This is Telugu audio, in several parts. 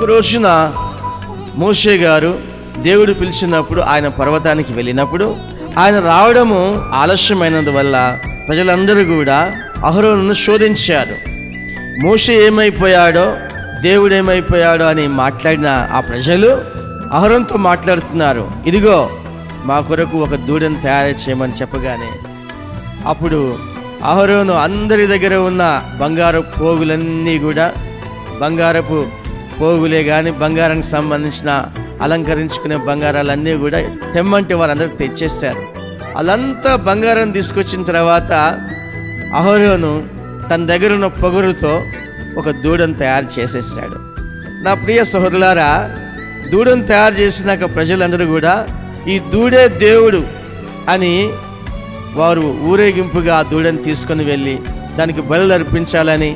ఒక రోజున మోషే గారు దేవుడు పిలిచినప్పుడు ఆయన పర్వతానికి వెళ్ళినప్పుడు ఆయన రావడము ఆలస్యమైనందువల్ల ప్రజలందరూ కూడా అహరోను శోధించారు. మోషే ఏమైపోయాడో దేవుడు ఏమైపోయాడో అని మాట్లాడిన ఆ ప్రజలు అహరోన్తో మాట్లాడుతున్నారు. ఇదిగో మా కొరకు ఒక దూడను తయారు చేయమని చెప్పగానే అప్పుడు అహరోను అందరి దగ్గర ఉన్న బంగారు పోగులన్నీ కూడా బంగారపు పోగులే కానీ బంగారానికి సంబంధించిన అలంకరించుకునే బంగారాలన్నీ కూడా తెమ్మంటే వారందరూ తెచ్చేస్తారు. అలంతా బంగారం తీసుకొచ్చిన తర్వాత అహరోను తన దగ్గర ఉన్న పొగరుతో ఒక దూడను తయారు చేసేసాడు నా ప్రియ సహోదరులారా దూడను తయారు చేసినాక ప్రజలందరూ కూడా ఈ దూడే దేవుడు అని వారు ఊరేగింపుగా ఆ దూడని తీసుకొని వెళ్ళి దానికి బలులు అర్పించాలని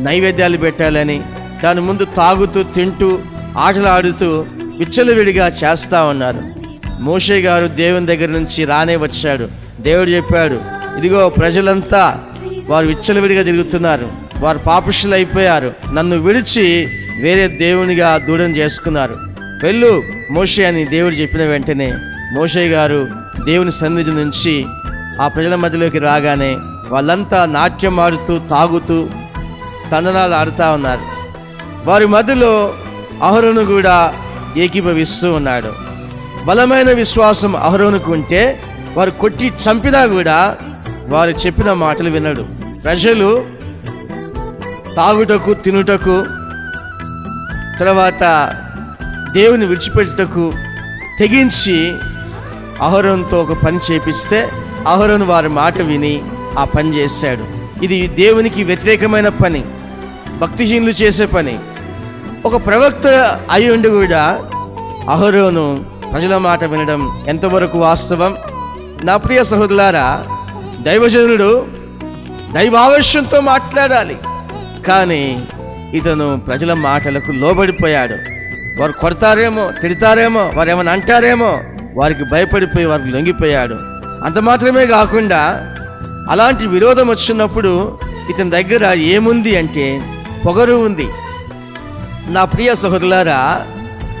నైవేద్యాలు పెట్టాలని దాని ముందు తాగుతూ తింటూ ఆటలు ఆడుతూ విచ్చలవిడిగా చేస్తూ ఉన్నారు. మోషే గారు దేవుని దగ్గర నుంచి రానే వచ్చాడు. దేవుడు చెప్పాడు ఇదిగో ప్రజలంతా వారు విచ్చలవిడిగా తిరుగుతున్నారు. వారు పాపుషులు అయిపోయారు నన్ను విడిచి వేరే దేవునిగా దూరం చేసుకున్నారు. వెళ్ళు మోషే అని దేవుడు చెప్పిన వెంటనే మోషే గారు దేవుని సన్నిధి నుంచి ఆ ప్రజల మధ్యలోకి రాగానే వాళ్ళంతా నాట్యం ఆడుతూ తాగుతూ తండనాలు ఆడుతూ ఉన్నారు. వారి మధ్యలో అహరోను కూడా ఏకీభవిస్తూ ఉన్నాడు. బలమైన విశ్వాసం అహరోనుకు ఉంటే వారు కొట్టి చంపినా కూడా వారు చెప్పిన మాటలు వినడు. ప్రజలు తాగుటకు తినుటకు తర్వాత దేవుని విడిచిపెట్టుటకు తెగించి అహరోన్తో ఒక పని చేపిస్తే అహరోను వారి మాట విని ఆ పని చేశాడు. ఇది దేవునికి వ్యతిరేకమైన పని భక్తిహీనులు చేసే పని. ఒక ప్రవక్త అయి ఉండి కూడా అహరోను ప్రజల మాట వినడం ఎంతవరకు వాస్తవం? నా ప్రియ సహోదరులారా దైవజనుడు దైవావేశంతో మాట్లాడాలి. కానీ ఇతను ప్రజల మాటలకు లోబడిపోయాడు. వారు కొడతారేమో తిడతారేమో వారు ఏమైనా అంటారేమో వారికి భయపడిపోయి వారికి లొంగిపోయాడు. అంత మాత్రమే కాకుండా అలాంటి విరోధం వచ్చినప్పుడు ఇతని దగ్గర ఏముంది అంటే పొగరు ఉంది. నా ప్రియ సహోదరులారా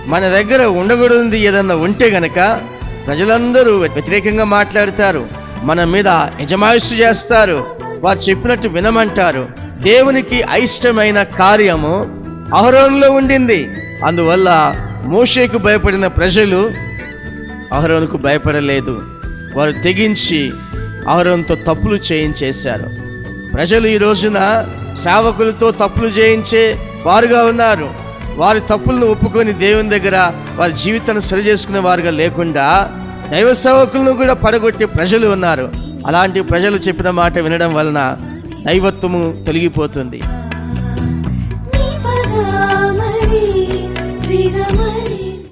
మన దగ్గర ఉండకూడదు ఏదన్నా ఉంటే గనక ప్రజలందరూ వ్యతిరేకంగా మాట్లాడతారు మన మీద యజమాయిషు చేస్తారు వారు చెప్పినట్టు వినమంటారు. దేవునికి అయిష్టమైన కార్యము అహరోన్లో ఉండింది. అందువల్ల మోషేకు భయపడిన ప్రజలు అహరోన్కు భయపడలేదు. వారు తెగించి అహరోన్తో తప్పులు చేయించేశారు. ప్రజలు ఈ రోజున సేవకులతో తప్పులు చేయించే వారుగా ఉన్నారు. వారి తప్పులను ఒప్పుకొని దేవుని దగ్గర వారి జీవితాన్ని సరి చేసుకునే వారుగా లేకుండా దైవ సేవకులను కూడా పడగొట్టే ప్రజలు ఉన్నారు. అలాంటి ప్రజలు చెప్పిన మాట వినడం వలన దైవత్వము తొలగిపోతుంది.